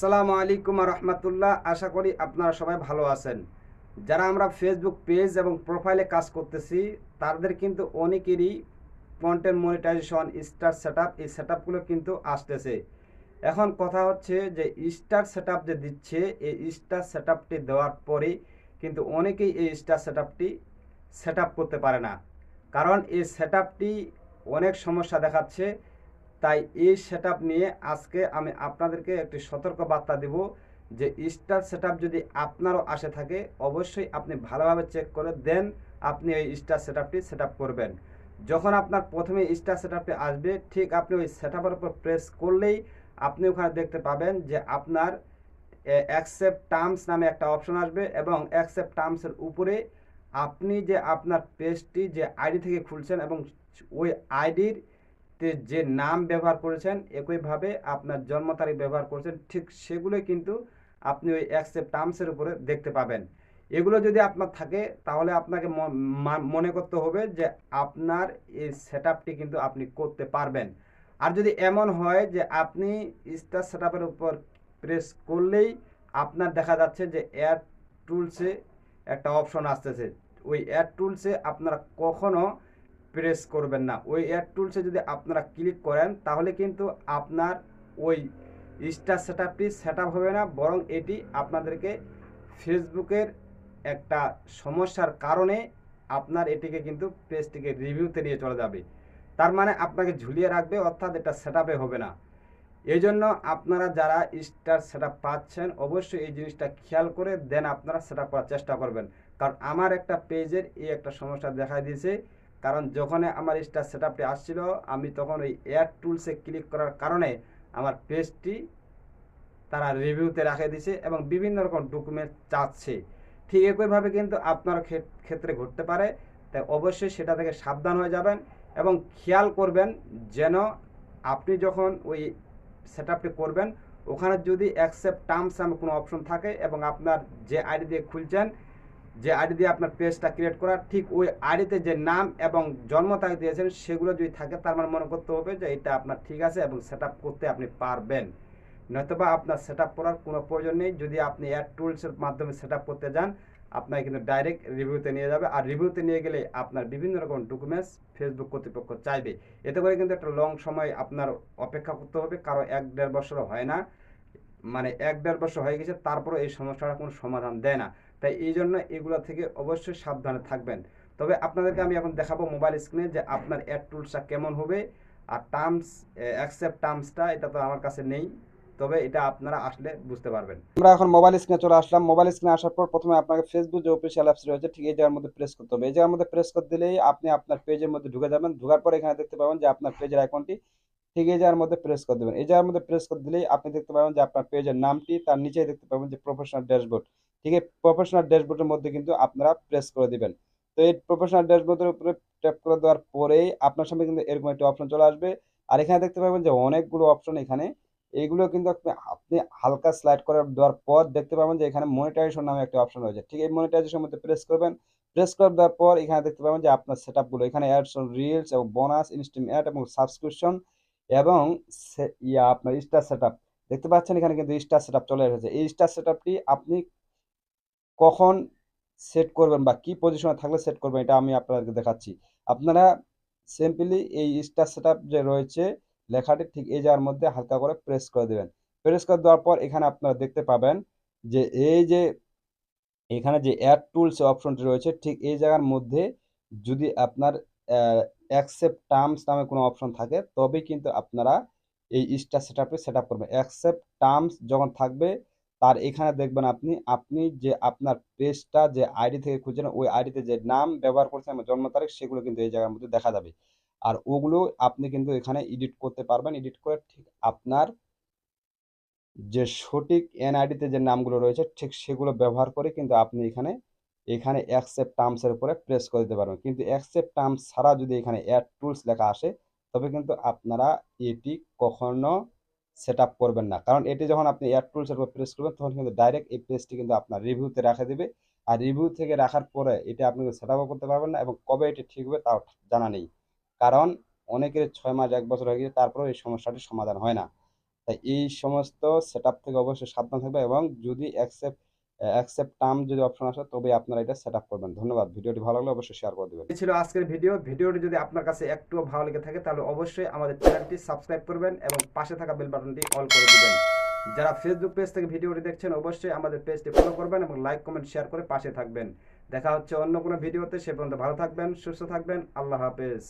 আসসালামু আলাইকুম রহমতুল্লাহ। আশা করি আপনারা সবাই ভালো আছেন। যারা আমরা ফেসবুক পেজ এবং প্রোফাইলে কাজ করতেছি, তাদের কিন্তু অনেকেরই কন্টেন্ট মনিটাইজেশন স্টার সেট এই সেট কিন্তু আসতেছে। এখন কথা হচ্ছে যে স্টার সেট যে দিচ্ছে, এই স্টার সেট দেওয়ার পরে কিন্তু অনেকেই এই স্টার সেট সেট করতে পারে না। কারণ এই সেট অনেক সমস্যা দেখাচ্ছে। তাই এই সেট নিয়ে আজকে আমি আপনাদেরকে একটি সতর্ক বার্তা দেব যে স্টার সেট যদি আপনারও আসে থাকে, অবশ্যই আপনি ভালোভাবে চেক করে দেন আপনি এই স্টার সেট আপটি সেট করবেন। যখন আপনার প্রথমে স্টার সেট আসবে, ঠিক আপনি ওই সেট উপর প্রেস করলেই আপনি ওখানে দেখতে পাবেন যে আপনার অ্যাকসেপ্ট টার্মস নামে একটা অপশন আসবে এবং অ্যাকসেপ্ট টার্মসের উপরে আপনি যে আপনার পেজটি যে আইডি থেকে খুলছেন এবং ওই আইডির যে নাম ব্যবহার করেছেন, একইভাবে আপনার জন্ম তারিখ ব্যবহার করেছেন, ঠিক সেগুলোই কিন্তু আপনি ওই অ্যাকসেপ্ট টার্মসের উপরে দেখতে পাবেন। এগুলো যদি আপনার থাকে, তাহলে আপনাকে মনে করতে হবে যে আপনার এই সেট কিন্তু আপনি করতে পারবেন। আর যদি এমন হয় যে আপনি স্টার সেট উপর প্রেস করলেই আপনার দেখা যাচ্ছে যে অ্যাড টুলসে একটা অপশন আসতেছে। ওই অ্যাড টুলসে আপনারা কখনো প্রেস করবেন না। ওই অ্যাড টুলসে যদি আপনারা ক্লিক করেন, তাহলে কিন্তু আপনার ওই স্টার সেট আপটি সেট হবে না, বরং এটি আপনাদেরকে ফেসবুকের একটা সমস্যার কারণে আপনার এটিকে কিন্তু পেজটিকে রিভিউতে নিয়ে চলে যাবে। তার মানে আপনাকে ঝুলিয়ে রাখবে, অর্থাৎ এটা সেট হবে না। এই জন্য আপনারা যারা স্টার সেট পাচ্ছেন, অবশ্যই এই জিনিসটা খেয়াল করে দেন আপনারা সেট করার চেষ্টা করবেন। কারণ আমার একটা পেজের এই একটা সমস্যা দেখা দিয়েছে কারণ যখন আমার স্টার সেট আপটি আসছিল, আমি তখন ওই এয়ার টুলসে ক্লিক করার কারণে আমার পেজটি তারা রিভিউতে রাখে দিছে এবং বিভিন্ন রকম ডকুমেন্ট চাচ্ছে। ঠিক একইভাবে কিন্তু আপনার ক্ষেত্রে ঘটতে পারে। তাই অবশ্যই সেটা থেকে সাবধান হয়ে যাবেন এবং খেয়াল করবেন যেন আপনি যখন ওই সেট করবেন, ওখানে যদি অ্যাকসেপ্ট টার্মস নামে কোনো অপশন থাকে এবং আপনার যে আইডি দিয়ে খুলছেন যে আইডি দিয়ে আপনার পেজটা ক্রিয়েট করা, ঠিক ওই আইডিতে যে নাম এবং জন্ম তারিখ দিয়েছেন, সেগুলো যদি থাকে, তার মানে মনে করতে হবে যে এটা আপনার ঠিক আছে এবং সেট করতে আপনি পারবেন। নয়তোবা আপনার সেট করার কোনো প্রয়োজন নেই। যদি আপনি অ্যাড টুলসের মাধ্যমে সেট করতে যান, আপনাকে কিন্তু ডাইরেক্ট রিভিউতে নিয়ে যাবে। আর রিভিউতে নিয়ে গেলে আপনার বিভিন্ন রকম ডকুমেন্টস ফেসবুক কর্তৃপক্ষ চাইবে। এতে করে কিন্তু একটা লং সময় আপনার অপেক্ষা করতে হবে। কারও এক দেড় বছরও হয় না। মানে এক দেড় বছর হয়ে গেছে তারপরে এই সমস্যাটা কোনো সমাধান দেয় না। তাই এই জন্য এগুলো থেকে অবশ্যই সাবধানে থাকবেন। তবে আপনাদেরকে আমি এখন দেখাবো মোবাইল স্ক্রিনে যে আপনার অ্যাড টুলসটা কেমন হবে আর টার্মস অ্যাকসেপ্ট টার্মসটা এটা তো আমার কাছে নেই, তবে এটা আপনারা আসলে বুঝতে পারবেন। আমরা এখন মোবাইল স্ক্রিনে চলে আসলাম। মোবাইল স্ক্রিনে আসার পর প্রথমে আপনাকে ফেসবুক যে অফিসিয়াল অ্যাপস রয়েছে, ঠিক এই জায়গার মধ্যে প্রেস করতে হবে। এই জায়গার মধ্যে প্রেস করে দিলেই আপনি আপনার পেজের মধ্যে ঢুকে যাবেন। ঢুকার পর এখানে দেখতে পাবেন যে আপনার পেজের আইকনটি ঠিক এই জায়গার মধ্যে প্রেস করে দেবেন। এই জায়গার মধ্যে প্রেস করে দিলেই আপনি দেখতে পাবেন যে আপনার পেজের নামটি তার নিচেই দেখতে পাবেন যে প্রফেশনাল ড্যাশবোর্ড ঠিক আছে? প্রফেশনাল ড্যাশবোর্ডের মধ্যে কিন্তু আপনারা প্রেস করে দিবেন। তো এই প্রফেশনাল ড্যাশবোর্ডের উপরে ট্যাপ করে দেওয়ার পরেই আপনার সামনে কিন্তু এরকম একটি অপশন চলে আসবে। আর এখানে দেখতে পাবেন যে অনেকগুলো অপশন এখানে। এইগুলো কিন্তু আপনি হালকা স্লাইড করে দেওয়ার পর দেখতে পাবেন যে এখানে মনিটাইজেশন নামে একটা অপশন রয়েছে। ঠিক এই মনিটাইজেশন মধ্যে প্রেস করবেন। প্রেস করে দেওয়ার পর এখানে দেখতে পাবেন যে আপনার সেট আপগুলো এখানে অ্যাডস রিলস এবং বোনাস ইনস্টিম অ্যাড এবং সাবস্ক্রিপশন এবং ইয়া, আপনার স্টার সেট দেখতে পাচ্ছেন এখানে কিন্তু স্টার সেট চলে এসেছে। এই স্টার সেট আপনি কখন সেট করবেন বা কি পজিশনে থাকলে সেট করবেন, এটা আমি আপনাদেরকে দেখাচ্ছি। আপনারা সিম্পলি এই স্টার সেট যে রয়েছে, লেখাটি ঠিক এই জায়গার মধ্যে হালকা করে প্রেস করে দেবেন। প্রেস করে দেওয়ার পর এখানে আপনারা দেখতে পাবেন যে এই যে, এখানে যে অ্যাড টুলস অপশনটি রয়েছে, ঠিক এই জায়গার মধ্যে যদি আপনার অ্যাকসেপ্ট টার্মস নামে কোনো অপশন থাকে, তবেই কিন্তু আপনারা এই স্টার সেট আপে সেট আপ করবেন। অ্যাকসেপ্ট টার্মস যখন থাকবে তার এখানে দেখবেন আপনি আপনি যে আপনার পেজটা যে আইডি থেকে খুঁজছেন, ওই আইডিতে যে নাম ব্যবহার করছেন জন্ম তারিখ, সেগুলো কিন্তু এই জায়গার মধ্যে দেখা যাবে। আর ওগুলো আপনি কিন্তু এখানে এডিট করতে পারবেন। এডিট করে ঠিক আপনার যে সঠিক এনআইডিতে যে নামগুলো রয়েছে, ঠিক সেগুলো ব্যবহার করে কিন্তু আপনি এখানে এখানে অ্যাকসেপ্ট টার্মসের উপরে প্রেস করে দিতে পারবেন। কিন্তু অ্যাকসেপ্ট টার্মস ছাড়া যদি এখানে অ্যাড টুলস লেখা আসে, তবে কিন্তু আপনারা এটি কখনো সেট আপ করবেন না। কারণ এটি যখন আপনি এয়ার টুলসের উপর প্রেস করবেন, তখন কিন্তু ডাইরেক্ট এই পেজটি কিন্তু আপনার রিভিউতে রাখা দেবে। আর রিভিউ থেকে রাখার পরে এটা আপনি সেট আপও করতে পারবেন না এবং কবে এটি ঠিক হবে তাও জানা নেই। কারণ অনেকের ছয় মাস, এক বছর হয়ে গেছে, তারপরেও এই সমস্যাটির সমাধান হয় না। তাই এই সমস্ত সেট থেকে অবশ্যই সাবধান থাকবে এবং যদি অ্যাকসেপ্ট অ্যাকসেপ্ট টার্ম যদি অপশন আসে তবে আপনারা এটা সেট আপ করবেন। ধন্যবাদ। ভিডিওটি ভালো লাগলে অবশ্যই শেয়ার করে দেবেন। এই ছিল আজকের ভিডিও ভিডিওটি যদি আপনার কাছে একটুও ভালো লেগে থাকে, তাহলে অবশ্যই আমাদের চ্যানেলটি সাবস্ক্রাইব করবেন এবং পাশে থাকা বেল বাটনটি অল করে দিবেন। যারা ফেসবুক পেজ থেকে ভিডিওটি দেখছেন, অবশ্যই আমাদের পেজটি ফলো করবেন এবং লাইক কমেন্ট শেয়ার করে পাশে থাকবেন। দেখা হচ্ছে অন্য কোনো ভিডিওতে সে পর্যন্ত ভালো থাকবেন, সুস্থ থাকবেন। আল্লাহ হাফেজ।